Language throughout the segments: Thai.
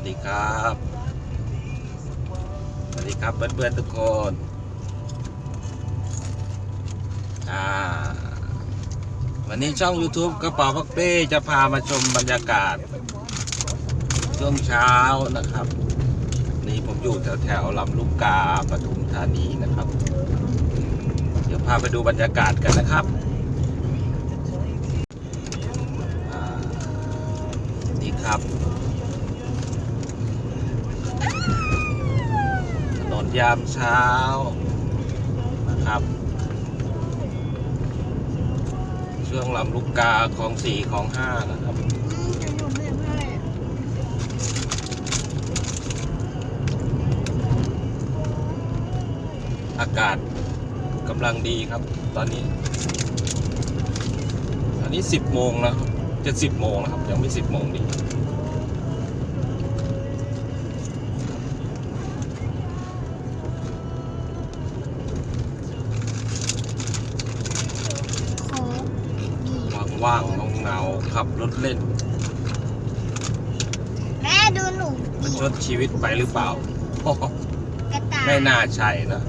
วัสดีครับ สวัสดีครับเพื่อนๆทุกคน อ่า วันนี้ช่อง YouTube กระเป๋าพักเป้จะพามาชมบรรยากาศ ช่วงเช้านะครับ นี่ผมอยู่แถวแถวๆลำลูกกาปทุมธานีนะครับ เดี๋ยวพาไปดูบรรยากาศกันนะครับนี่ครับ ถนนยามเช้านะครับ ช่วงลำลูกกาของสี่ของห้านะครับอากาศกำลังดีครับ ตอนนี้ ตอนนี้สิบโมงแล้วครับจะสิบโมงนะครับ ยังไม่สิบโมงดี รถเล่น แม่ดูหนูประชดชีวิตไปหรือเปล่า กระต่ายไม่น่าใช่นะ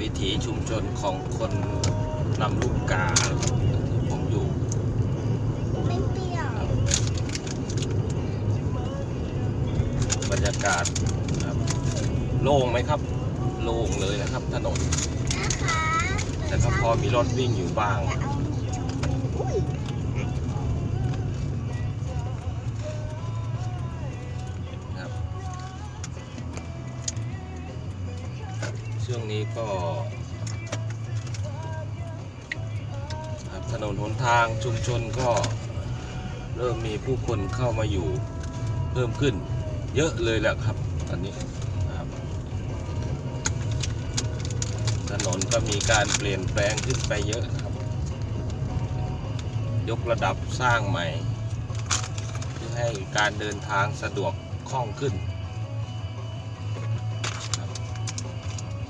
วิถีชุมชนของคนนำลูกกาที่ผมอยู่ ไม่เปรี้ยว บรรยากาศครับโล่งไหมครับ โล่งเลยนะครับ ถนนนะคะแต่ก็พอมีรถวิ่งอยู่บ้างจะเอาหนีชมพูอุ้ยครับช่วงนี้ก็ครับถนนหนทางชุมชนก็เริ่มมีผู้คนเข้ามาอยู่เพิ่มขึ้น เยอะเลยแหละครับ ตอนนี้นะครับถนนก็มีการเปลี่ยนแปลงขึ้นไปเยอะครับ ยกระดับสร้างใหม่ เพื่อให้การเดินทางสะดวกคล่องขึ้น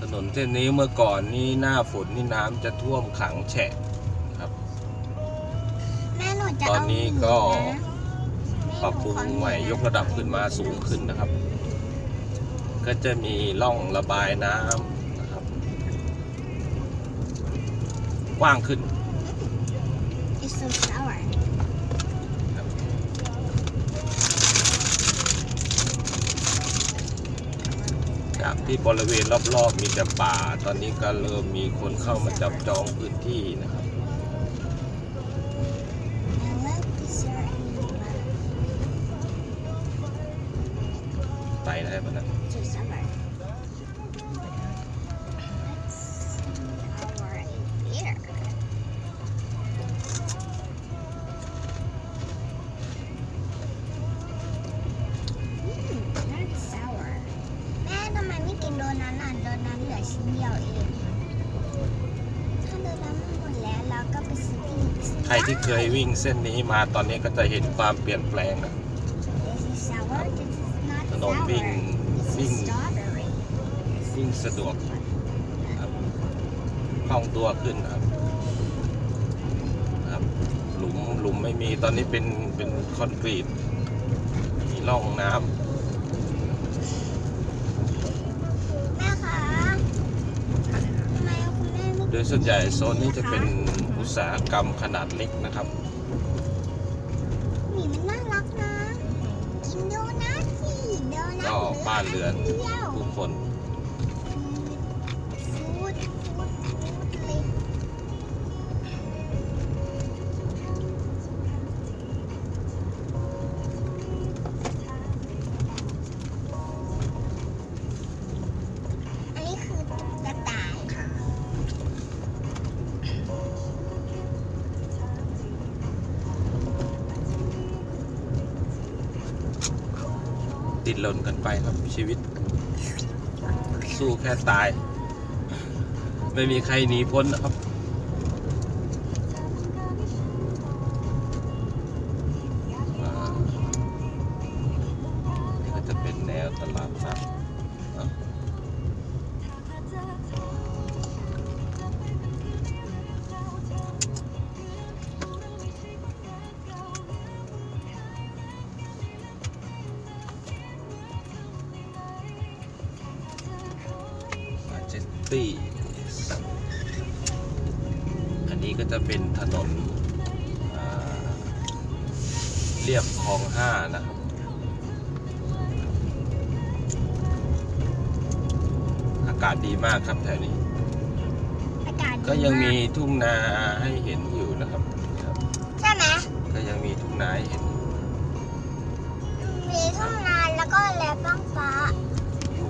ถนนเส้นนี้เมื่อก่อนนี่หน้าฝนนี่น้ำจะท่วมขังแฉะครับ แม่หนูจะตอนเอานี้หก็นะ ปรับปรุงใหม่ยกระดับขึ้นมาสูงขึ้นนะครับ ก็จะมีร่องระบายน้ำนะครับ กว้างขึ้น It's so sour จากที่บริเวณรอบๆมีแต่ป่า ตอนนี้ก็เริ่มมีคนเข้ามาจับจองพื้นที่นะครับ ใครที่เคยวิ่งเส้นนี้มาตอนนี้ก็จะเห็นความเปลี่ยนแปลงนะ This is sour this is not ถนน sour วิ่ง This วิ่ง is strawberry วิ่งสะดวกครับคล่องตัวขึ้นนะครับครับ หลุมหลุมไม่มีตอนนี้เป็นเป็นคอนกรีต มีร่องน้แม่คะทำไมคุณแม่ไม่ำโดยส่วนใหญ่โซนนี้จะเป็นอุ ตสาหกรรมขนาดเล็กนะครับหมีมันน่ารักนะกินโดนัทสิโดนัทก็บ้านเรือนเดียวผู้คน ติดหล่นกันไปครับชีวิต สู้แค่ตาย ไม่มีใครหนีพ้นนะครับ นนี้ก็จะเป็นถนนอ่าเรียบคลองห้านะครับ อากาศดีมากครับแถวนี้ อากาศดีก็ยังมีาทุ่งนาให้เห็นอยู่นะครับครับ ใช่ไหมก็ยังมีทุ่งนาให้เห็นอยู่มีทุ่งนาแล้วก็แลบ้างฟ้า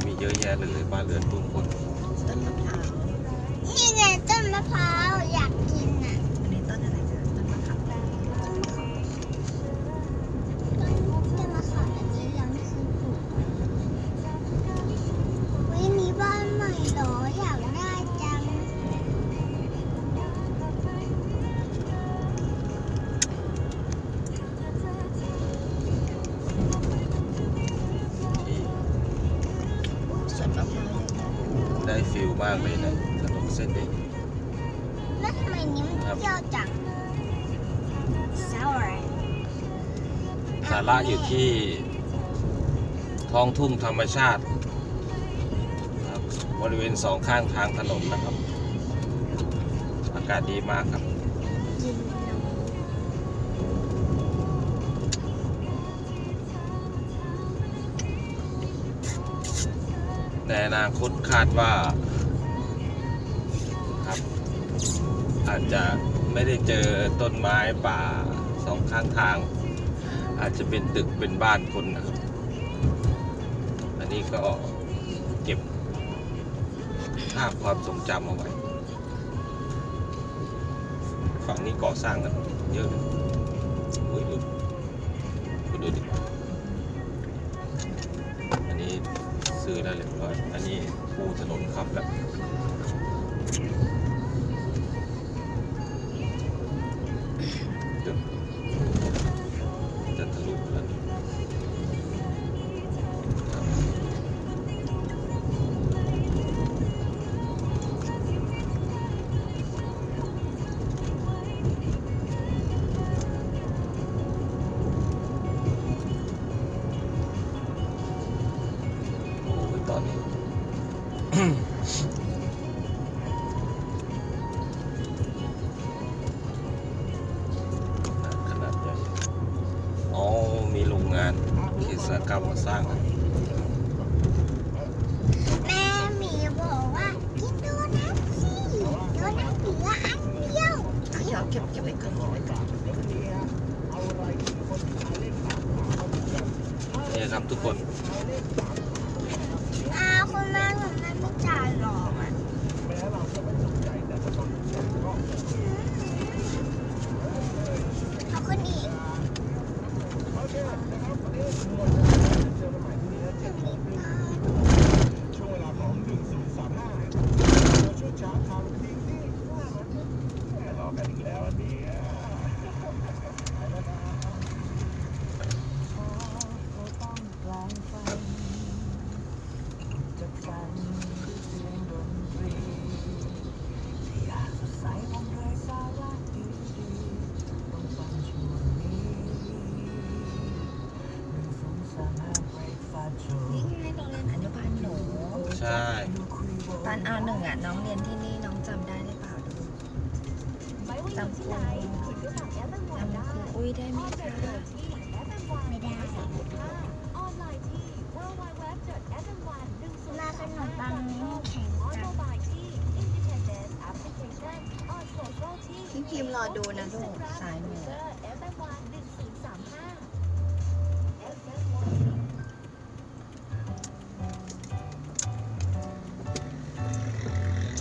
มีเยอะแยะเลยบ้านเรือนผู้คนต้นมะพร้าวนี่ไงต้นมะพร้าว นนเส้นนี้แล้วทำไมนี้มันครับเปรี้ยวจัง sour สาระอยู่ที่ท้องทุ่งธรรมชาติครับบริเวณสองข้างทางถนนนะครับ อากาศดีมากครับกินนมในอนาคตคาดว่า อาจจะไม่ได้เจอต้นไม้ป่าสองข้างทาง อาจจะเป็นตึกเป็นบ้านคนนะครับ อันนี้ก็เก็บภาพความทรงจำเอาไว้ ฝั่งนี้ก่อสร้างกันเยอะเลยอุ้ยดูคุณดูดิอันนี้ซื้อได้เรียบร้อย อันนี้ปูถนนขับแล้ว ขนาดใหญ่อ๋อมีโรงงานกิจกรรมมาสร้าง พิมพ์รอดูนะลูกสายมือ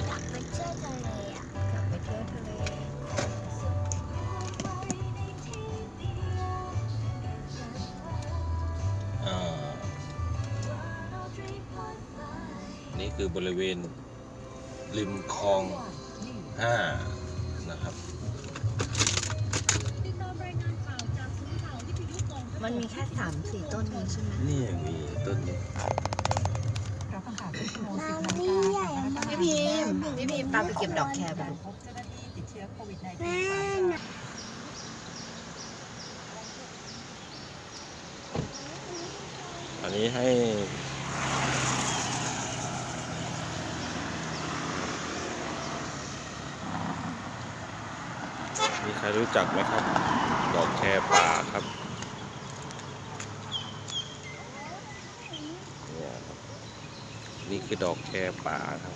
อยากไปเที่ยวทะเลอะกไปเที่ยวทะเลอ่านี่คือบริเวณริมคลองห้านะครับ มันมีแค่สามสี่ต้นเอใช่ไหมนี่ยมีต้นนี้รับำนี่โมสิบนาฬิกาพี่พิมพ์พี่พิมพ์ปาไปเก็บดอกแคร์ไปพบเจ้าหน้าที่ติดเชื้อโควิด -19 อันนี้ให้มีใครรู้จักไหมครับ ดอกแคร์ป่าครับ คือดอกแคป่าครับ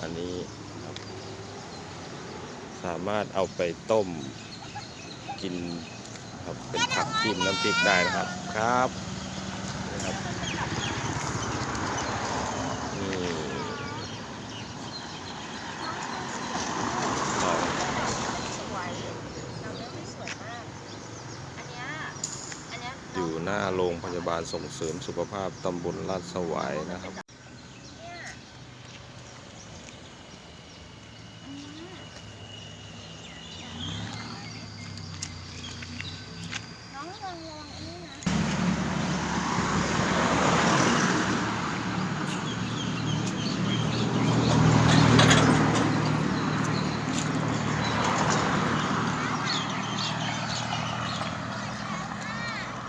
อันนี้ครับ สามารถเอาไปต้มกินครับเป็นผักจิ้มน้ำพริกได้นะครับครับนี่ครับนี่ดอก สวยเราเลือกไม่สวยมาก อันเนี้ยอันเนี้ย อยู่หน้า โรงพยาบาลส่งเสริมสุขภาพตำบลลาดสวายนะครับ เนี่ยอันเนี้ยน้องระวังระวังอันนี้นะ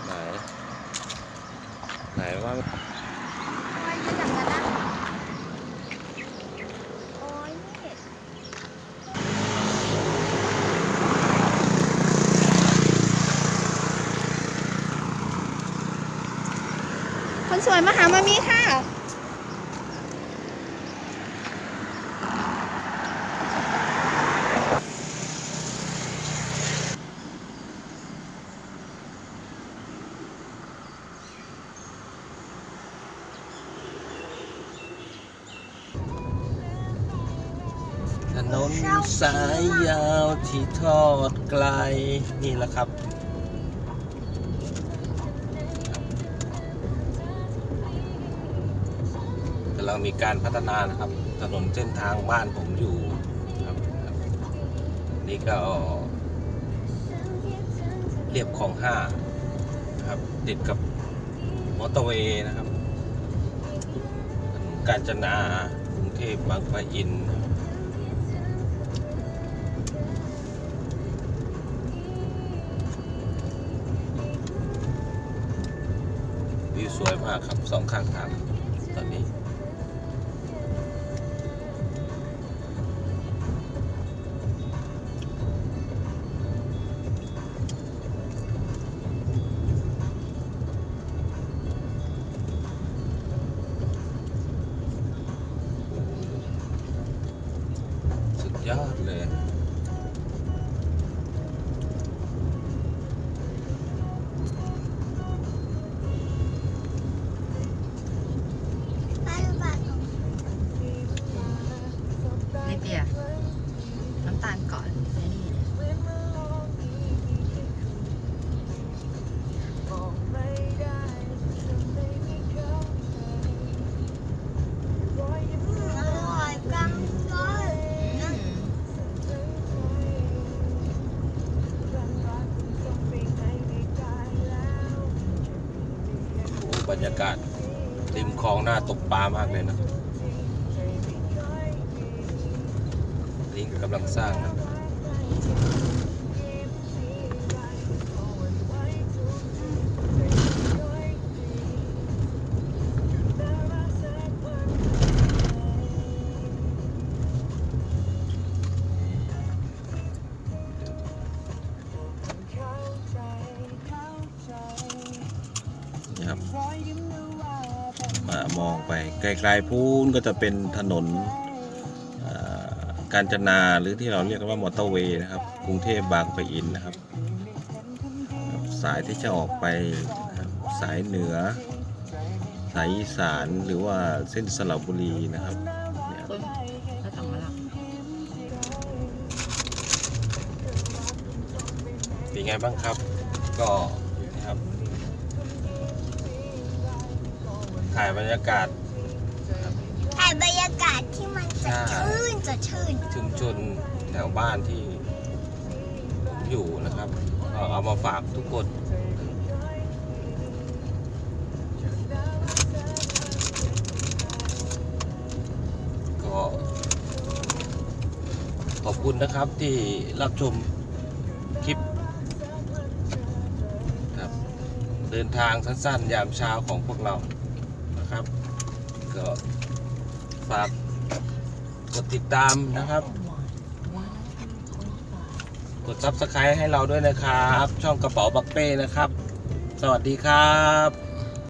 ไหน ไหนว่า ทำไมยืนอย่างนั้นนะโอ้ยนี่ คนสวยมาหามามีค่ะ ถนนสายยาวที่ทอดไกล นี่แหละครับ ลังมีการพัฒนานะครับ ถนนเส้นทางบ้านผมอยู่ครับนี่ก็เรียบคลองห้าครับ ติดกับมอเตอร์เวย์นะครับกาญจนากรุงเทพบางปะอินวิวสวยมากครับสองข้างทาง ยอดเลย ยากาศริมคลองหน้าตกปลามากเลยนะนี่กำลังสร้างนะ ไปไกลๆพูนก็จะเป็นถนนอ่าการจนาหรือที่เราเรียกกันว่ามอเตอร์เวย์นะครับ กรุงเทพบางปะอินนะครับครับสายที่จะออกไปนะครับสายเหนือ สายอีสานหรือว่าเส้นสระบุรีนะครับเนี่ยคุณแล้วสั่งมาแล้วเป็นไงบ้างครับ ก็นะครับถ่ายบรรยากาศ ถ่ายบรรยากาศที่มันสดชื่นสดชื่น ชุมชนแถวบ้านที่ผมอยู่นะครับเอามาฝากทุกคน ก็ขอบคุณนะครับที่รับชมคลิปครับเดินทางสั้นๆ ยามเช้าของพวกเรานะครับ ก็ ฝากกดติดตามนะครับ กดซับสไครต์ให้เราด้วยนะครับ ช่องกระเป๋าบักเป้นะครับ สวัสดีครับ